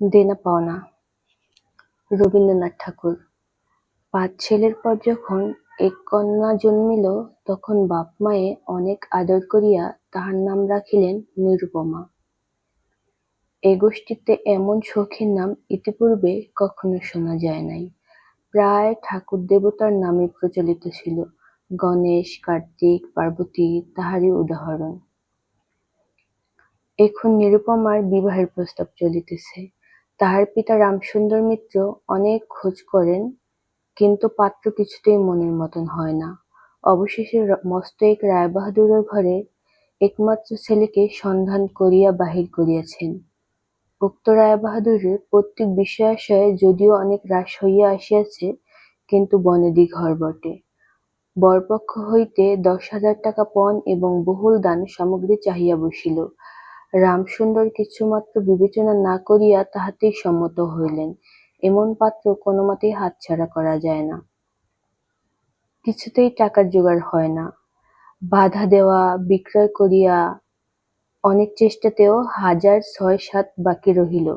দেনা পাওনা রবীন্দ্রনাথ ঠাকুর। পাঁচ ছেলের পর যখন এক কন্যা জন্মিল, তখন বাপ মায়ে অনেক আদর করিয়া তাহার নাম রাখিলেন নিরুপমা। এ গোষ্ঠীতে এমন সখীর নাম ইতিপূর্বে কখনো শোনা যায় নাই। প্রায় ঠাকুর দেবতার নামে প্রচলিত ছিল, গণেশ, কার্তিক, পার্বতী তাহারই উদাহরণ। এখন নিরুপমার বিবাহের প্রস্তাব চলিতেছে। তাহার পিতা রামসুন্দর মিত্র অনেক খোঁজ করেন, কিন্তু পাত্র কিছুতেই মনের মতন হয় না। অবশেষে মস্তক রায়বাহাদুরের ঘরে একমাত্র ছেলেকে সন্ধান করিয়া বাহির করিয়াছেন। উক্ত রায়বাহাদুরের প্রত্যেক বিষয়াশয়ে যদিও অনেক হ্রাস হইয়া আসিয়াছে, কিন্তু বনেদি ঘর বটে। বরপক্ষ হইতে দশ হাজার টাকা পণ এবং বহুল দান সামগ্রী চাহিয়া বসিল। রামসুন্দর কিছুমাত্র বিবেচনা না করিয়া তাহাতেই সম্মত হইলেন। এমন পাত্র কোনোমতেই হাতছাড়া করা যায় না। কিছুতেই টাকার জোগাড় হয় না। বাধা দেওয়া, বিক্রয় করিয়া অনেক চেষ্টাতেও হাজার ছয় সাত বাকি রহিল।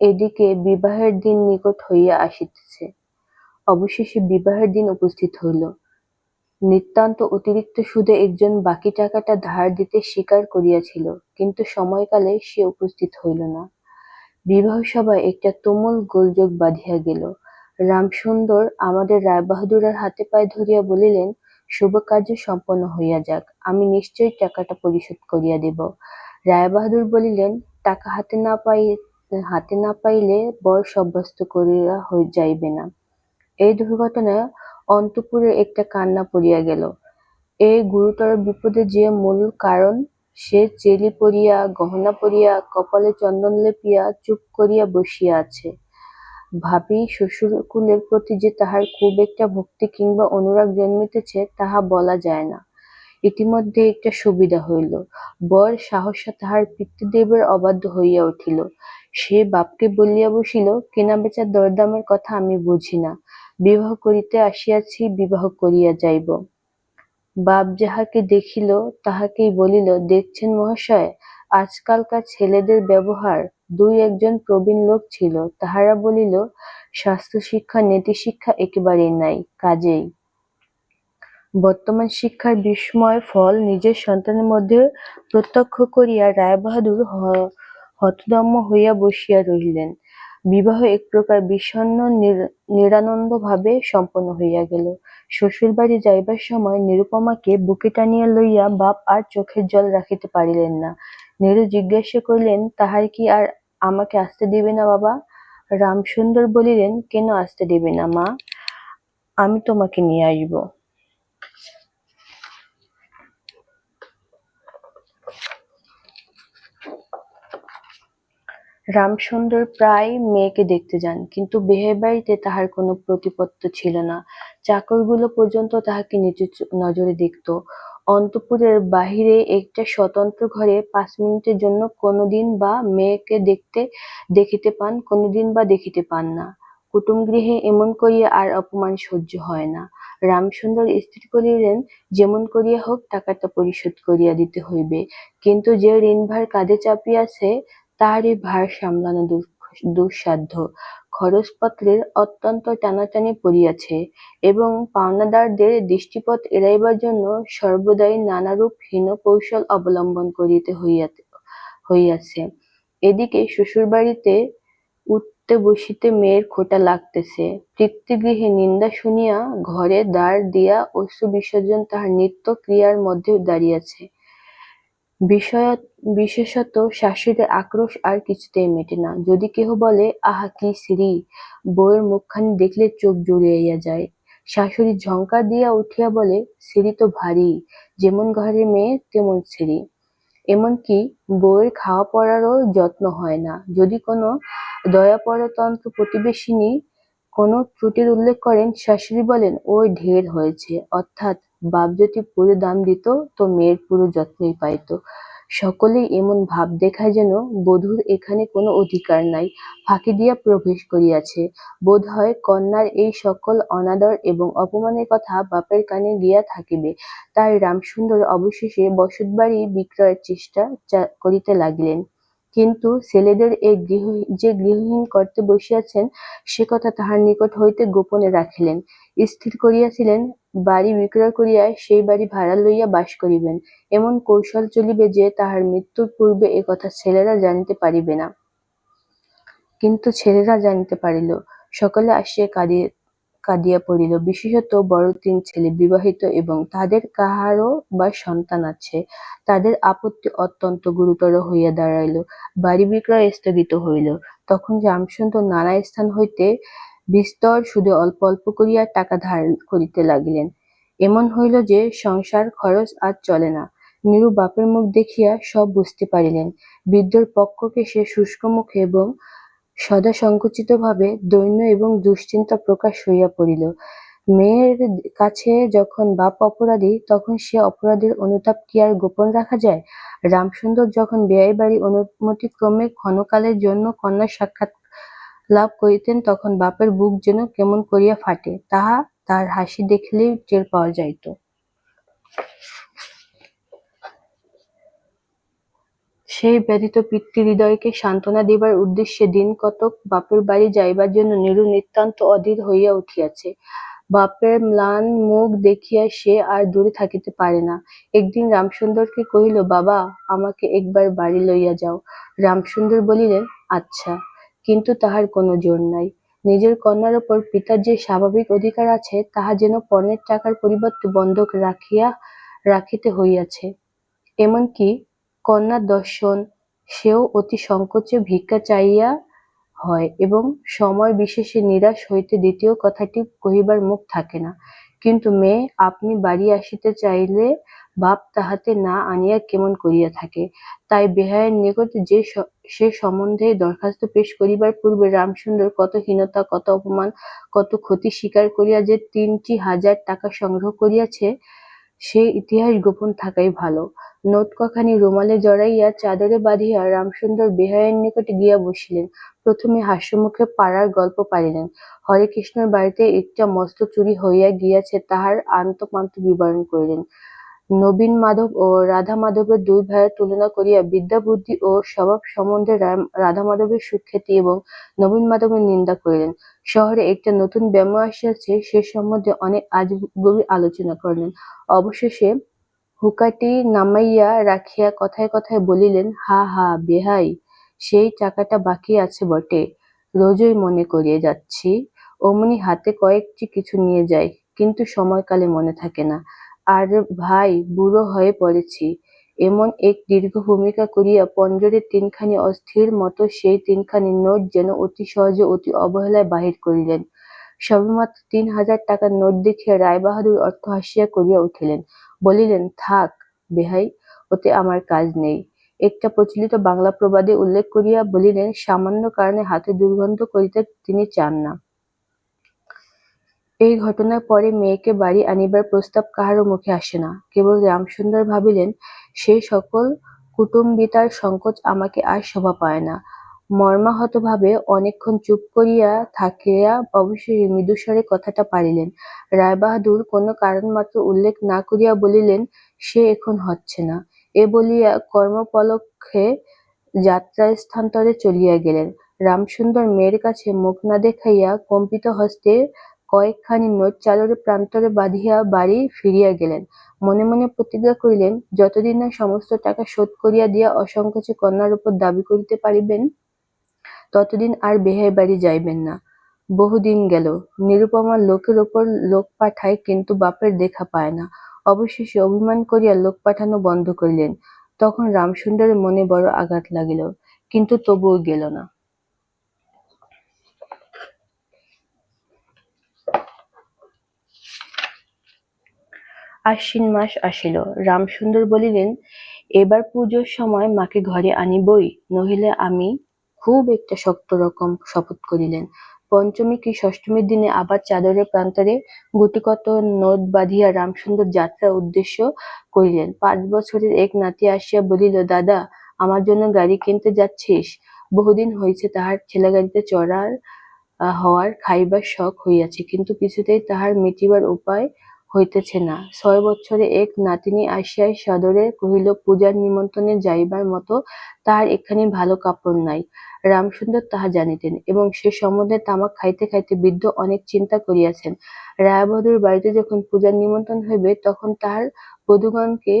এদিকে বিবাহের দিন নিকট হইয়া আসিতেছে। অবশেষে বিবাহের দিন উপস্থিত হইল। নিতান্ত অতিরিক্ত সুদে একজন বাকি টাকাটা ধার দিতে স্বীকার করিয়াছিল, কিন্তু সময়কালে সে উপস্থিত হইল না। বিবাহ সভায় একটা তুমুল গোলযোগ বাঁধিয়া গেল। রামসুন্দর আমাদের রায়বাহাদুরের হাতে পায়ে ধরিয়া বলিলেন শুভ কার্য সম্পন্ন হইয়া যাক, আমি নিশ্চয়ই টাকাটা পরিশোধ করিয়া দেব। রায়বাহাদুর বলিলেন, টাকা হাতে না পাই, হাতে না পাইলে বর সাব্যস্ত করিয়া যাইবে না। এই দুর্ঘটনায় অন্তপুরে একটা কান্না পড়িয়া গেল। এই গুরুতর বিপদে যে মূল কারণ, সে চেলি পরিয়া, গহনা পরিয়া, কপালে চন্দন লেপিয়া, চুপ করিয়া বসিয়া আছে। ভাবি, শ্বশুরকুলের প্রতি যে তাহার খুব একটা ভক্তি কিংবা অনুরাগ জন্মিতেছে, তাহা বলা যায় না। ইতিমধ্যে একটা সুবিধা হইল। বর সাহসা তাহার পিতৃদেবের অবাধ্য হইয়া উঠিল। সে বাপকে বলিয়া বসিল, কেনাবেচার দরদামের কথা আমি বুঝি না। বিবাহ করিতে আসিয়াছি, বিবাহ করিয়া যাইব। বাপ যাহাকে দেখিল, তাহাকেই বলিল, দেখছেন মহাশয়, আজকালকার ছেলেদের ব্যবহার, দুই একজন প্রবীণ লোক ছিল, তাহারা বলিল স্বাস্থ্য শিক্ষা নীতি শিক্ষা একেবারেই নাই, কাজেই। বর্তমান শিক্ষার বিস্ময়, ফল নিজের সন্তানের মধ্যে প্রত্যক্ষ করিয়া রায়বাহাদুর হতদম্য হইয়া বসিয়া রহিলেন। বিবাহ এক প্রকার বিষণ্ন নিরানন্দ ভাবে সম্পন্ন হইয়া গেল। শ্বশুরবাড়ি যাইবার সময় নিরুপমাকে বুকে টানিয়া লইয়া বাপ আর চোখের জল রাখিতে পারিলেন না। নীরু জিজ্ঞাসা করিলেন, তাহার কি আর আমাকে আসতে দিবে না বাবা? রামসুন্দর বলিলেন, কেন আসতে দিবে না মা? আমি তোমাকে নিয়ে আসব। রামসুন্দর প্রায় মেয়েকে দেখতে যান, কিন্তু বিয়ে বাড়িতে তাহার কোনো প্রতিপত্ত ছিল না। চাকরগুলো পর্যন্ত তাহাকে নিচু নজরে দেখত। অন্তপুরের বাহিরে একটা স্বতন্ত্র ঘরে পাঁচ মিনিটের জন্য কোনোদিন বা মেয়েকে দেখতে, দেখিতে পান, কোনোদিন বা দেখিতে পান না। কুটুমগৃহে এমন করিয়া আর অপমান সহ্য হয় না। রামসুন্দর স্থির করিলেন যেমন করিয়া হোক, টাকাটা পরিশোধ করিয়া দিতে হইবে। কিন্তু যে ঋণভার কাঁধে চাপিয়াছে তারই ভার সামলানো দুঃসাধ্য। খরচপত্রের অত্যন্ত টানাটানি পড়িয়াছে এবং পাওনাদারদের দৃষ্টিপথ এড়াইবার জন্য সর্বদাই নানারূপ হীন কৌশল অবলম্বন করিতে হইয়াছে। এদিকে শ্বশুরবাড়িতে উঠতে বসিতে মেয়ের খোটা লাগতেছে। পিতৃগৃহে নিন্দা শুনিয়া ঘরে দ্বার দিয়া অশ্রু বিসর্জন তাহার নিত্য ক্রিয়ার মধ্যে দাঁড়িয়াছে। বিশেষত শাশুড়ির আক্রোশ আর কিছুতেই মেটে না। যদি কেহ বলে, আহা, কি শ্রী বউয়ের মুখখানি দেখলে চোখ জুড়িয়া যায়। শাশুড়ি ঝঙ্কার দিয়া উঠিয়া বলে শ্রী তো ভারী, যেমন ঘরের মেয়ে, তেমন শ্রী এমনকি বউয়ের খাওয়া পড়ারও যত্ন হয় না। যদি কোনো দয়া দয়াপরতন্ত্র প্রতিবেশিনী কোনো ত্রুটির উল্লেখ করেন, শাশুড়ি বলেন, ওই ঢের হয়েছে। অর্থাৎ বাপ যদি পুরো দাম দিত, তো মেয়ের পুরো যত্নই পাইত। সকলেই এমন ভাব দেখায় যেন বধূর এখানে কোনো অধিকার নাই, ফাঁকি দিয়া প্রবেশ করিয়াছে। বোধ হয় কন্যার এই সকল অনাদর এবং অপমানের কথা বাপের কানে গিয়া থাকিবে। তাই রামসুন্দর অবশেষে বসতবাড়ি বিক্রয়ের চেষ্টা করিতে লাগিলেন। কিন্তু ছেলেদের এই গৃহ, যে গৃহহীন করতে বসিয়াছেন, সে কথা তাহার নিকট হইতে গোপনে রাখিলেন। স্থির করিয়াছিলেন, বাড়ি বিক্রয় করিয়া সেই বাড়ি ভাড়া লইয়া বাস করিবেন। এমন কৌশল চলিবে যে তাহার মৃত্যুর পূর্বে এ কথা ছেলেরা জানিতে পারিবে না। কিন্তু ছেলেরা জানিতে পারিল, সকলে আসিয়া কাঁদিয়া কাঁদিয়া পড়িল। বিশেষত বড় তিন ছেলে বিবাহিত এবং তাদের কাহারও বা সন্তান আছে, তাদের আপত্তি অত্যন্ত গুরুতর হইয়া দাঁড়াইল। বাড়ি বিক্রয় স্থগিত হইল। তখন রামসুন্দর নানা স্থান হইতে বিস্তর সুদে অল্প অল্প করিয়া টাকা ধার করিতে লাগিলেন। এমন হইল যে, সংসার, খরচ আর চলে না। নীরু বাপের মুখ দেখিয়া সব বুঝতে পারিলেন। বৃদ্ধর পক্ষকে সে শুষ্ক মুখে এবং সদা সংকুচিতভাবে দৈন্য এবং দুশ্চিন্তা প্রকাশ হইয়া পড়িল। মেয়ের কাছে যখন বাপ অপরাধী, তখন সে অপরাধের অনুতাপ কি আর গোপন রাখা যায়? রামসুন্দর যখন বেয়াই বাড়ি অনুমতিক্রমে ক্ষণকালের জন্য কন্যা সাক্ষাৎ লাভ করিতেন, তখন বাপের বুক যেন কেমন করিয়া ফাটে, তাহা তার হাসি দেখিলেই টের পাওয়া যাইত। সেই ব্যথিত পিতৃহৃদয়কে সান্ত্বনা দিবার উদ্দেশ্যে দিন কতক বাপের বাড়ি যাইবার জন্য নীরু নিতান্ত অধীর হইয়া উঠিয়াছে। বাপের ম্লান মুখ দেখিয়া সে আর দূরে থাকিতে পারে না। একদিন রামসুন্দরকে কহিল, বাবা, আমাকে একবার বাড়ি লইয়া যাও। রামসুন্দর বলিলেন আচ্ছা কিন্তু তাহার কোনো জোর নাই। নিজের কন্যার ওপর পিতার যে স্বাভাবিক অধিকার আছে, তাহা যেন পণের টাকার পরিবর্তে বন্ধক রাখিয়া, রাখিতে হইয়াছে। এমনকি কন্যার দর্শন, সেও অতি সংকোচে ভিক্ষা চাহিয়া হয় এবং সময় বিশেষে নিরাশ হইতে দ্বিতীয় কথাটি কহিবার মুখ থাকে না। কিন্তু মেয়ে, আপনি বাড়ি আসিতে চাইলে বাপ তাহাতে না আনিয়া কেমন করিয়া থাকে? তাই বেহায়ের নিকট যে সে সম্বন্ধে দরখাস্ত পেশ করিবার পূর্বে রামসুন্দর কত হীনতা, কত অপমান, কত ক্ষতি স্বীকার করিয়া যে তিনটি হাজার টাকা সংগ্রহ করিয়াছে সে ইতিহাস গোপন থাকাই ভালো। নোট কখানি রুমালে জড়াইয়া চাদরে বাঁধিয়া রামসুন্দর বিহারের নিকটে গিয়া বসিলেন। প্রথমে হাস্যমুখে পাড়ার গল্প পারিলেন হরেকৃষ্ণের বাড়িতে একটা মস্ত চুরি হইয়া গিয়াছে, তাহার আন্তপান্ত বিবরণ করিলেন। নবীন মাধব ও রাধা মাধবের দুই ভাইয়ের তুলনা করিয়া বিদ্যা বুদ্ধি ও স্বভাব সম্বন্ধে রাধা মাধবের সুখ্যাতি এবং নবীন মাধবের নিন্দা করিলেন। শহরে একটা নতুন ব্যায়াম আসিয়াছে, সে সম্বন্ধে অনেক আজগুবি আলোচনা করিলেন। অবশেষে হুকাটি নামাইয়া রাখিয়া কথায় কথায় বলিলেন, হা হা, বেহাই, সেই টাকাটা বাকি আছে বটে, রোজই মনে করিয়ে যাচ্ছি। অমনি হাতে কয়েকটি কিছু নিয়ে যাই, কিন্তু সময়কালে মনে থাকে না। আর ভাই বুড়ো হয়ে পড়েছি। এমন এক দীর্ঘ ভূমিকা করিয়া পঞ্জরে তিনখানি অস্থির মতো সেই তিনখানি নোট যেন অতি সহজে অতি অবহেলায় বাহির করিলেন। সবেমাত্র তিন হাজার টাকার নোট দেখিয়া রায়বাহাদুর অর্থ হাসিয়া করিয়া উঠিলেন, বলিলেন, থাক বেহাই, ওতে আমার কাজ নেই। একটা প্রচলিত বাংলা প্রবাদে উল্লেখ করিয়া বলিলেন, সামান্য কারণে হাতে দুর্গন্ধ করিতে তিনি চান না। এই ঘটনার পরে মেয়েকে বাড়ি আনিবার প্রস্তাব কাহারও মুখে আসে না। কেবল রামসুন্দর ভাবিলেন সেই সকল কুটুম্বিতার সংকোচ আমাকে আর শোভা পায় না। মর্মাহতভাবে অনেকক্ষণ চুপ করিয়া থাকিয়া অবশেষে মৃদুস্বরে কথাটা পারিলেন রায়বাহাদুর কোনো কারণমাত্র উল্লেখ না করিয়া বলিলেন, সে এখন হচ্ছে না। এ বলিয়া কর্মপলক্ষে যাত্রাস্থান্তরে চলিয়া গেলেন। রামসুন্দর মেয়ের কাছে মুখ না দেখাইয়া কম্পিত হস্তে কয়েকখানি নোট চাদরে প্রান্তরে বাঁধিয়া বাড়ি ফিরিয়া গেলেন। মনে মনে প্রতিজ্ঞা করিলেন, যতদিন না সমস্ত টাকা শোধ করিয়া দিয়া অসংকোচে কন্যার উপর দাবি করিতে পারিবেন, ততদিন আর বেহাই বাড়ি যাইবেন না। বহুদিন গেল, নিরুপমা লোকের ওপর লোক পাঠায় কিন্তু বাপের দেখা পায় না। অবশেষে অভিমান করিয়া লোক পাঠানো বন্ধ করিলেন। তখন রামসুন্দরের মনে বড় আঘাত লাগিল, কিন্তু তবুও গেল না। আশ্বিন মাস আসিল। রামসুন্দর বলিলেন, এবার পুজোর সময় মাকে ঘরে আনিবই, নহিলে আমি খুব একটা শক্ত রকম শপথ করিলেন। পঞ্চমী কি ষষ্ঠমীর দিনে আবার চাদরের প্রান্তরে গুটিকত নোট বাঁধিয়া রামসুন্দর যাত্রার উদ্দেশ্য করিলেন। পাঁচ বছরের এক নাতি আসিয়া বলিল, দাদা, আমার জন্য গাড়ি কিনতে যাচ্ছিস? বহুদিন হইছে তাহার ঠেলাগাড়িতে চড়ার হওয়ার খাইবার শখ হইয়াছে, কিন্তু কিছুতেই তাহার মিটিবার উপায় হইতেছে না। ছয় বছরে এক নাতিনী আসিয়া সদরে কহিল, পূজার নিমন্ত্রণে যাইবার মতো তাহার এখানে ভালো কাপড় নাই। রামসুন্দর তাহা জানিতেন এবং সে সম্বন্ধে তামাক খাইতে খাইতে বৃদ্ধ অনেক চিন্তা করিয়াছেন। রায়বধূর বাড়িতে যখন পূজার নিমন্ত্রণ হইবে, তখন তাহার বধূগণকে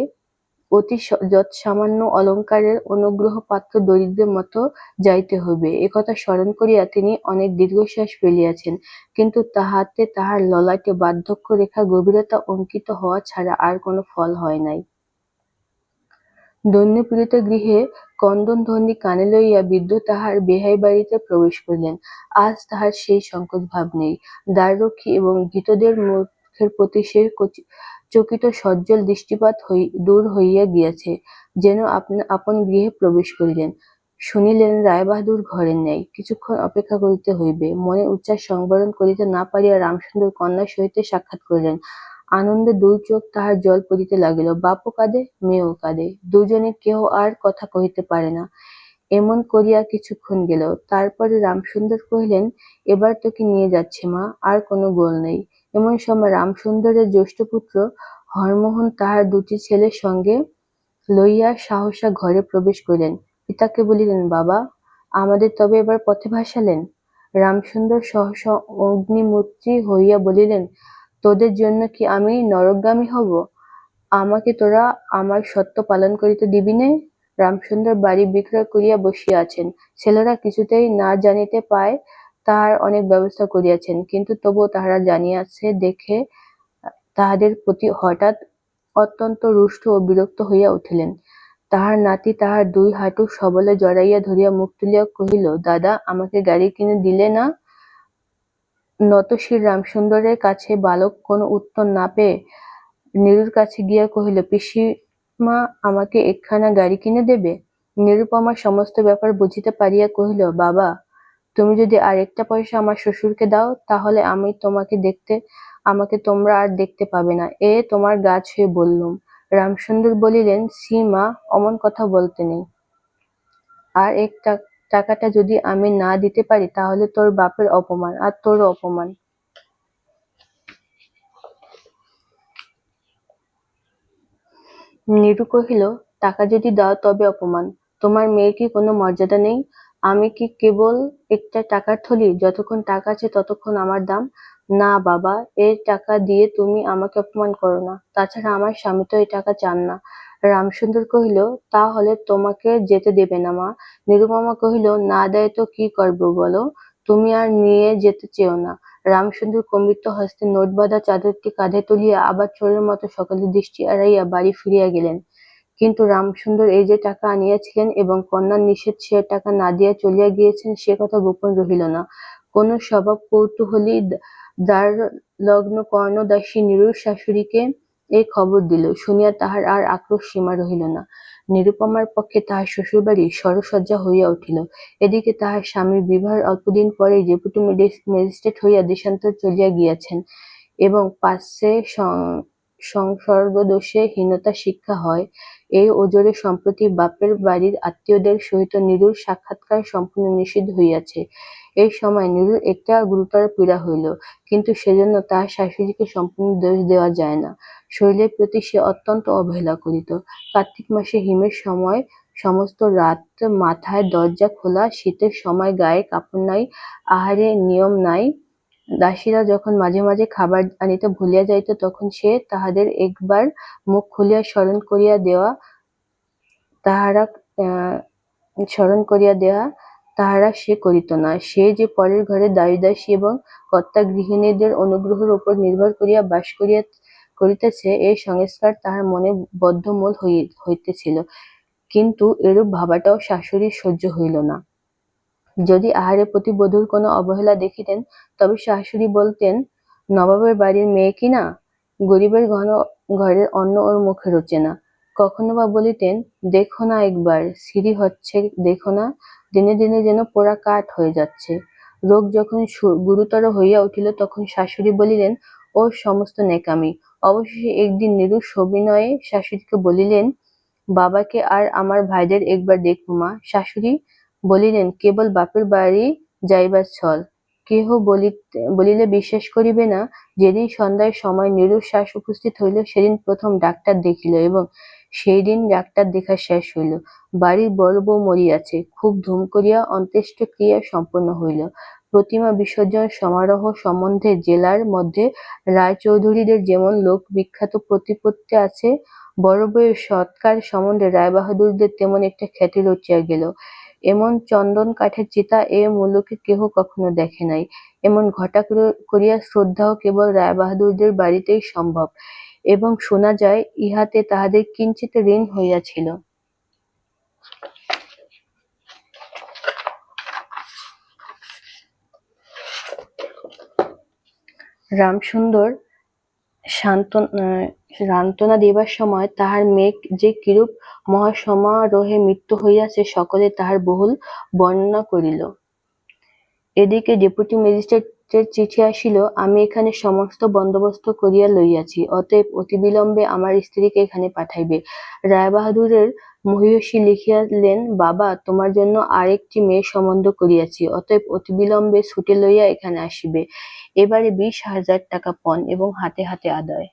অতি যৎসামান্য অলঙ্কারের অনুগ্রহ পাত্র দরিদ্রের মতো যাইতে হইবে। একথা স্মরণ করিয়া তিনি অনেক দীর্ঘশ্বাস ফেলিয়াছেন, কিন্তু তাহাতে তাহার ললাটে বার্ধক্য রেখা গভীরতা অঙ্কিত হওয়া ছাড়া আর কোনো ফল হয় নাই। দৈন্যপীড়িত গৃহে ক্রন্দনধ্বনি কানে লইয়া বৃদ্ধ তাহার বেহাই বাড়িতে প্রবেশ করিলেন। আজ তাহার সেই সংকোচ ভাব নেই। দ্বাররক্ষী এবং ভীতদের মুখের প্রতি সে চকিত সজ্জল দৃষ্টিপাত হই- দূর হইয়া গিয়াছে, যেন আপনা গৃহে প্রবেশ করিলেন। শুনিলেন, রায়বাহাদুর ঘরে নেই কিছুক্ষণ অপেক্ষা করিতে হইবে। মনে উচ্ছ্বাস সংবরণ করিতে না পারিয়া রামসুন্দর কন্যার সহিত সাক্ষাৎ করিলেন। আনন্দে দুই চোখ তাহার জল পড়িতে লাগিল। বাপও কাঁদে, মেয়েও কাঁদে। দুজনে কেহ আর কথা কহিতে পারে না। এমন করিয়া কিছুক্ষণ গেল। তারপরে রামসুন্দর কহিলেন, এবার তোকে নিয়ে যাচ্ছে মা, আর কোনো গোল নেই। এমন সময় রামসুন্দরের জ্যেষ্ঠ পুত্র হরমোহন তাহার দুটি ছেলের সঙ্গে লইয়া সাহসা ঘরে প্রবেশ করিলেন। পিতাকে বলিলেন, বাবা, আমাদের তবে এবার পথে ভাসালেন? রামসুন্দর সহসা অগ্নিমূর্তি হইয়া বলিলেন, তোদের জন্য কি আমি নরকগামী হব? আমাকে তোরা আমার সত্য পালন করিতে দিবি নে? রামসুন্দর বাড়ি বিক্রয় করিয়া বসিয়া আছেন। ছেলেরা কিছুতেই না জানিতে পায় তাহার অনেক ব্যবস্থা করিয়াছেন। কিন্তু তবুও তাহারা জানিয়াছে, দেখে তাহাদের প্রতি হঠাৎ অত্যন্ত রুষ্ট ও বিরক্ত হইয়া উঠিলেন। তাহার নাতি তাহার দুই হাঁটু সবলে জড়াইয়া ধরিয়া মুখ তুলিয়া কহিল, দাদা, আমাকে গাড়ি কিনে দিলে না? নতশির রামসুন্দরের কাছে বালক কোনো উত্তর না পেয়ে নীরুর কাছে গিয়া কহিল, পিসিমা আমাকে একখানা গাড়ি কিনে দেবে? নিরুপমা সমস্ত ব্যাপার বুঝিতে পারিয়া কহিল, বাবা তুমি যদি আর একটা পয়সা আমার শ্বশুরকে দাও, তাহলে আমি তোমাকে দেখতে, আমাকে তোমরা আর দেখতে পাবে না। এ তোমার গা ছুঁয়ে বললুম। রামসুন্দর বলিলেন সি মা, অমন কথা বলতে নেই। আর এক টাকাটা যদি আমি না দিতে পারি, তাহলে তোর বাপের অপমান, আর তোরও অপমান। নিরু কহিল, টাকা যদি দাও, তবে অপমান। তোমার মেয়ের কি কোনো মর্যাদা নেই? আমি কি কেবল একটা টাকার থলি যতক্ষণ টাকা আছে ততক্ষণ আমার দাম? না বাবা এই টাকা দিয়ে তুমি আমাকে অপমান করো না। তাছাড়া আমার স্বামী তো এই টাকা চান না। রামসুন্দর কহিল, তাহলে তোমাকে যেতে দেবে না মা। নিরুপমা কহিল, না দেয় তো কি করব বলো? তুমি আর নিয়ে যেতে চেও না। রামসুন্দর কম্বিত হস্তে নোট বাঁধা চাদরটি কাঁধে তুলিয়া আবার চোরের মতো সকলের দৃষ্টি এড়াইয়া বাড়ি ফিরিয়া গেলেন। কিন্তু রামসুন্দর এই যে টাকা আনিয়াছিলেন এবং কন্যার নিষেধ সে টাকা না দিয়া চলিয়া গিয়েছেন, সে কথা গোপন রহিল না। কোন স্বভাব কৌতূহলী দ্বার লগ্ন কর্ণদাসী নিরুর শাশুড়িকে এই খবর দিল, শুনিয়া তাহার আর আক্রোশ সীমা রহিল না। নিরুপমার পক্ষে তাহার শ্বশুরবাড়ি সরসজ্জা হইয়া উঠিল। এদিকে তাহার স্বামীর বিবাহের অল্পদিন পরেই ডেপুটি ম্যাজিস্ট্রেট হইয়া দেশান্তর চলিয়া গিয়াছেন এবং পার্শ্বে সং- সংসর্গদোষে হীনতা শিক্ষা হয়। এই ওজরে সম্প্রতি বাপের বাড়ির আত্মীয়দের সহিত নীরুর সাক্ষাৎকার সম্পূর্ণ নিষিদ্ধ হইয়াছে। এই সময় নীরুর একটা গুরুতর পীড়া হইল, কিন্তু সেজন্য তাহার শাশুড়িকে সম্পূর্ণ দোষ দেওয়া যায় না। শরীরের প্রতি সে অত্যন্ত অবহেলা করিত। কার্তিক মাসে হিমের সময় সমস্ত রাত মাথায় দরজা খোলা, শীতের সময় গায়ে কাপড় নাই, আহারে নিয়ম নাই দাসীরা যখন মাঝে মাঝে খাবার আনিতে ভুলিয়া যাইত, তখন সে তাহাদের একবার মুখ খুলিয়া স্মরণ করিয়া দেওয়া তাহারা স্মরণ করিয়া দেওয়া তাহারা সে করিত না। সে যে পরের ঘরে দাসী এবং কর্তা গৃহিণীদের অনুগ্রহের উপর নির্ভর করিয়া বাস করিয়া, করিতেছে, এই সংস্কার তাহার মনে বদ্ধমূল হই- হইতেছিল। কিন্তু এরূপ ভাবাটাও শাশুড়ির সহ্য হইল না। যদি আহারের প্রতি বধূর কোনো অবহেলা দেখিতেন, তবে শাশুড়ি বলতেন, নবাবের বাড়ির মেয়ে কি না? গরিবের ঘন ঘরের অন্ন ওর মুখে রোচে না। কখনো বা বলিতেন, দেখো না একবার, সিঁড়ি হচ্ছে, দেখো না, দিনে দিনে যেন পোড়া কাঠ হয়ে যাচ্ছে। রোগ যখন গুরুতর হইয়া উঠিল, তখন শাশুড়ি বলিলেন, ও সমস্ত নেকামি অবশেষে একদিন নিরু সবিনয়ে শাশুড়িকে বলিলেন, বাবাকে আর আমার ভাইদের একবার দেখব মা। শাশুড়ি বলিলেন, কেবল বাপের বাড়ি যাইবার ছল। কেহ বলিলে বিশ্বাস করিবে না, যেদিন সন্ধ্যার সময় নিরুশ্বাস উপস্থিত হইল, সেদিন প্রথম ডাক্তার দেখিল এবং সেই দিন ডাক্তার দেখা শেষ হইল। বাড়ির বড় বউ মরিয়াছে, খুব ধুম করিয়া অন্ত্যেষ্টিক্রিয়া সম্পন্ন হইল। প্রতিমা বিসর্জন সমারোহ সম্বন্ধে জেলার মধ্যে রায়চৌধুরীদের যেমন লোক বিখ্যাত প্রতিপত্তি আছে, বড় বউয়ের সৎকার সম্বন্ধে রায়বাহাদুরদের তেমন একটা খ্যাতি রচিয়া গেল। এমন চন্দন কাঠের চিতা এ মুলুকে কেহ কখনো দেখে নাই। এমন ঘটা করিয়া শ্রদ্ধাও কেবল রায়বাহাদুরদের বাড়িতেই সম্ভব। এবং শোনা যায়, ইহাতে তাহাদের কিঞ্চিৎ ঋণ হইয়াছিল। রামসুন্দর সান্ত্বন, সান্ত্বনা দিবার সময় তাহার মেঘ যে কিরূপ মহাসমারোহে মৃত্যু হইয়াছে সকলে তাহার বহুল বর্ণনা করিল। এদিকে ডেপুটি ম্যাজিস্ট্রেটের চিঠি আসিল, আমি এখানে সমস্ত বন্দোবস্ত করিয়া লইয়াছি, অতএব অতিবিলম্বে আমার স্ত্রীকে এখানে পাঠাইবে। রায়বাহাদুরের মহিষী লিখিয়ালেন, বাবা, তোমার জন্য আর একটি মেয়ে সম্বন্ধ করিয়াছি, অতএব অতিবিলম্বে ছুটি লইয়া এখানে আসিবে। এবারে বিশ হাজার টাকা পণ এবং হাতে হাতে আদায়।